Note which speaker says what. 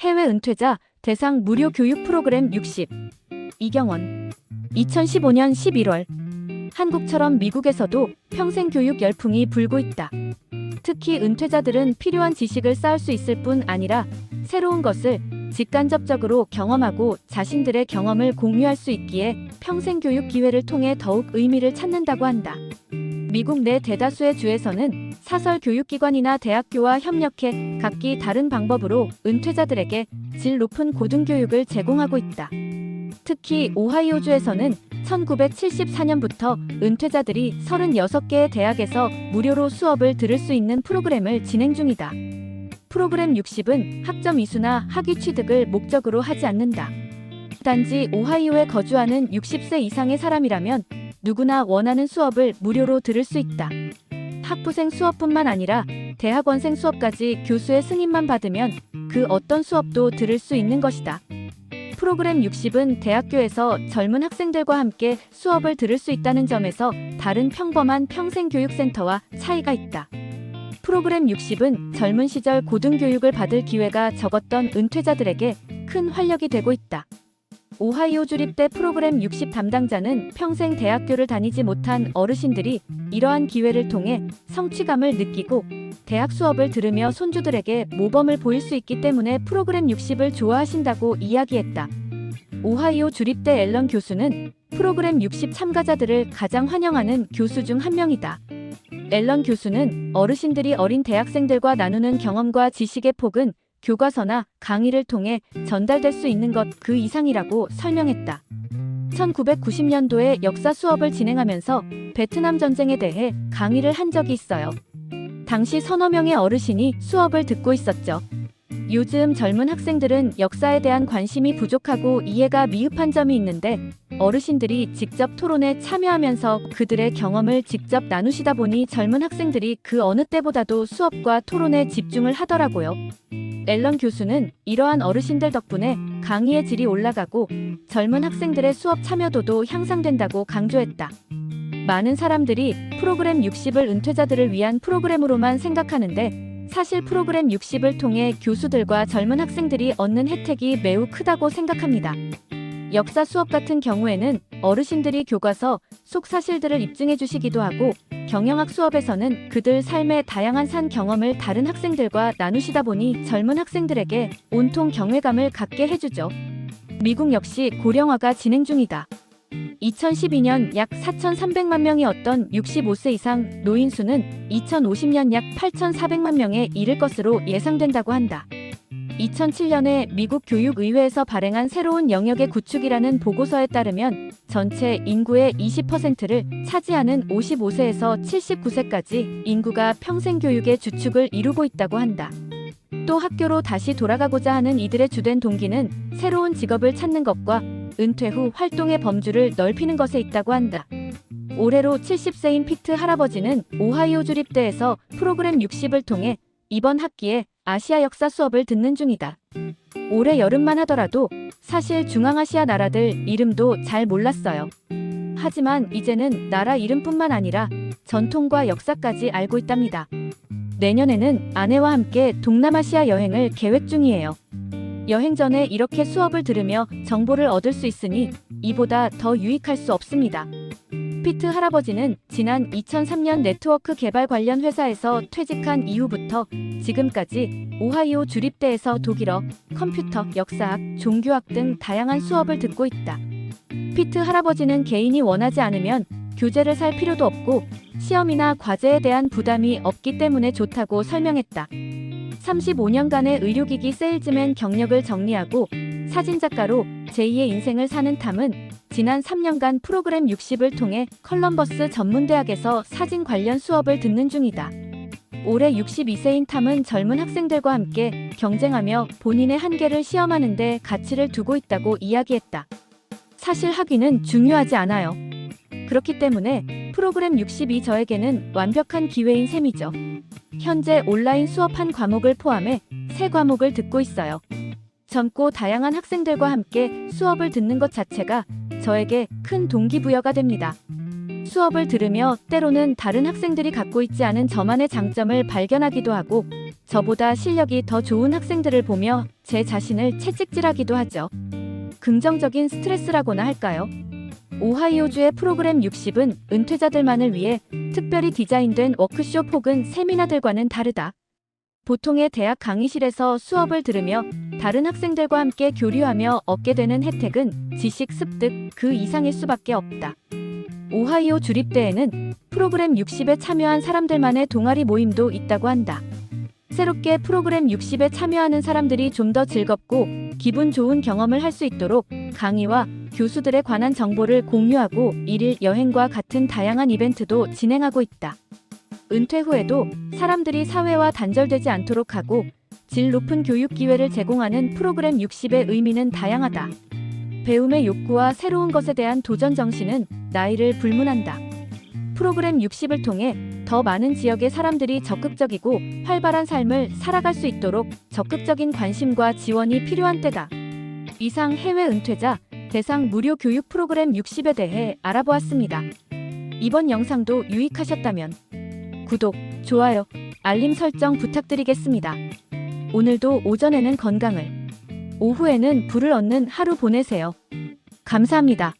Speaker 1: 해외 은퇴자 대상 무료 교육 프로그램 60 이경원 2015년 11월 한국처럼 미국에서도 평생 교육 열풍이 불고 있다. 특히 은퇴자들은 필요한 지식을 쌓을 수 있을 뿐 아니라 새로운 것을 직간접적으로 경험하고 자신들의 경험을 공유할 수 있기에 평생 교육 기회를 통해 더욱 의미를 찾는다고 한다. 미국 내 대다수의 주에서는 사설 교육기관이나 대학교와 협력해 각기 다른 방법으로 은퇴자들에게 질 높은 고등교육을 제공하고 있다. 특히 오하이오주에서는 1974년부터 은퇴자들이 36개의 대학에서 무료로 수업을 들을 수 있는 프로그램을 진행 중이다. 프로그램 60은 학점 이수나 학위 취득을 목적으로 하지 않는다. 단지 오하이오에 거주하는 60세 이상의 사람이라면 누구나 원하는 수업을 무료로 들을 수 있다. 학부생 수업뿐만 아니라 대학원생 수업까지 교수의 승인만 받으면 그 어떤 수업도 들을 수 있는 것이다. 프로그램 60은 대학교에서 젊은 학생들과 함께 수업을 들을 수 있다는 점에서 다른 평범한 평생교육센터와 차이가 있다. 프로그램 60은 젊은 시절 고등교육을 받을 기회가 적었던 은퇴자들에게 큰 활력이 되고 있다. 오하이오 주립대 프로그램 60 담당자는 평생 대학교를 다니지 못한 어르신들이 이러한 기회를 통해 성취감을 느끼고 대학 수업을 들으며 손주들에게 모범을 보일 수 있기 때문에 프로그램 60을 좋아하신다고 이야기했다. 오하이오 주립대 앨런 교수는 프로그램 60 참가자들을 가장 환영하는 교수 중 한 명이다. 앨런 교수는 어르신들이 어린 대학생들과 나누는 경험과 지식의 폭은 교과서나 강의를 통해 전달될 수 있는 것 그 이상이라고 설명했다. 1990년도에 역사 수업을 진행하면서 베트남 전쟁에 대해 강의를 한 적이 있어요. 당시 서너 명의 어르신이 수업을 듣고 있었죠. 요즘 젊은 학생들은 역사에 대한 관심이 부족하고 이해가 미흡한 점이 있는데 어르신들이 직접 토론에 참여하면서 그들의 경험을 직접 나누시다 보니 젊은 학생들이 그 어느 때보다도 수업과 토론에 집중을 하더라고요. 앨런 교수는 이러한 어르신들 덕분에 강의의 질이 올라가고 젊은 학생들의 수업 참여도도 향상된다고 강조했다. 많은 사람들이 프로그램 60을 은퇴자들을 위한 프로그램으로만 생각하는데 사실 프로그램 60을 통해 교수들과 젊은 학생들이 얻는 혜택이 매우 크다고 생각합니다. 역사 수업 같은 경우에는 어르신들이 교과서 속 사실들을 입증해 주시기도 하고 경영학 수업에서는 그들 삶의 다양한 산 경험을 다른 학생들과 나누시다 보니 젊은 학생들에게 온통 경외감을 갖게 해주죠. 미국 역시 고령화가 진행 중이다. 2012년 약 4,300만 명이었던 65세 이상 노인 수는 2050년 약 8,400만 명에 이를 것으로 예상된다고 한다. 2007년에 미국 교육의회에서 발행한 새로운 영역의 구축이라는 보고서에 따르면 전체 인구의 20%를 차지하는 55세에서 79세까지 인구가 평생 교육의 주축을 이루고 있다고 한다. 또 학교로 다시 돌아가고자 하는 이들의 주된 동기는 새로운 직업을 찾는 것과 은퇴 후 활동의 범주를 넓히는 것에 있다고 한다. 올해로 70세인 피트 할아버지는 오하이오 주립대에서 프로그램 60을 통해 이번 학기에 아시아 역사 수업을 듣는 중이다. 올해 여름만 하더라도 사실 중앙아시아 나라들 이름도 잘 몰랐어요. 하지만 이제는 나라 이름뿐만 아니라 전통과 역사까지 알고 있답니다. 내년에는 아내와 함께 동남아시아 여행을 계획 중이에요. 여행 전에 이렇게 수업을 들으며 정보를 얻을 수 있으니 이보다 더 유익할 수 없습니다. 피트 할아버지는 지난 2003년 네트워크 개발 관련 회사에서 퇴직한 이후부터 지금까지 오하이오 주립대에서 독일어, 컴퓨터, 역사학, 종교학 등 다양한 수업을 듣고 있다. 피트 할아버지는 개인이 원하지 않으면 교재를 살 필요도 없고 시험이나 과제에 대한 부담이 없기 때문에 좋다고 설명했다. 35년간의 의료기기 세일즈맨 경력을 정리하고 사진작가로 제2의 인생을 사는 탐은 지난 3년간 프로그램 60을 통해 컬럼버스 전문대학에서 사진 관련 수업을 듣는 중이다. 올해 62세인 탐은 젊은 학생들과 함께 경쟁하며 본인의 한계를 시험하는 데 가치를 두고 있다고 이야기했다. 사실 학위는 중요하지 않아요. 그렇기 때문에 프로그램 60이 저에게는 완벽한 기회인 셈이죠. 현재 온라인 수업 한 과목을 포함해 세 과목을 듣고 있어요. 젊고 다양한 학생들과 함께 수업을 듣는 것 자체가 저에게 큰 동기부여가 됩니다. 수업을 들으며 때로는 다른 학생들이 갖고 있지 않은 저만의 장점을 발견하기도 하고 저보다 실력이 더 좋은 학생들을 보며 제 자신을 채찍질하기도 하죠. 긍정적인 스트레스라고나 할까요? 오하이오주의 프로그램 60은 은퇴자들만을 위해 특별히 디자인된 워크숍 혹은 세미나들과는 다르다. 보통의 대학 강의실에서 수업을 들으며 다른 학생들과 함께 교류하며 얻게 되는 혜택은 지식 습득 그 이상일 수밖에 없다. 오하이오 주립대에는 프로그램 60에 참여한 사람들만의 동아리 모임도 있다고 한다. 새롭게 프로그램 60에 참여하는 사람들이 좀 더 즐겁고 기분 좋은 경험을 할 수 있도록 강의와 교수들에 관한 정보를 공유하고 일일 여행과 같은 다양한 이벤트도 진행하고 있다. 은퇴 후에도 사람들이 사회와 단절되지 않도록 하고 질 높은 교육 기회를 제공하는 프로그램 60의 의미는 다양하다. 배움의 욕구와 새로운 것에 대한 도전 정신은 나이를 불문한다. 프로그램 60을 통해 더 많은 지역의 사람들이 적극적이고 활발한 삶을 살아갈 수 있도록 적극적인 관심과 지원이 필요한 때다. 이상 해외 은퇴자 대상 무료 교육 프로그램 60에 대해 알아보았습니다. 이번 영상도 유익하셨다면 구독, 좋아요, 알림 설정 부탁드리겠습니다. 오늘도 오전에는 건강을, 오후에는 부를 얻는 하루 보내세요. 감사합니다.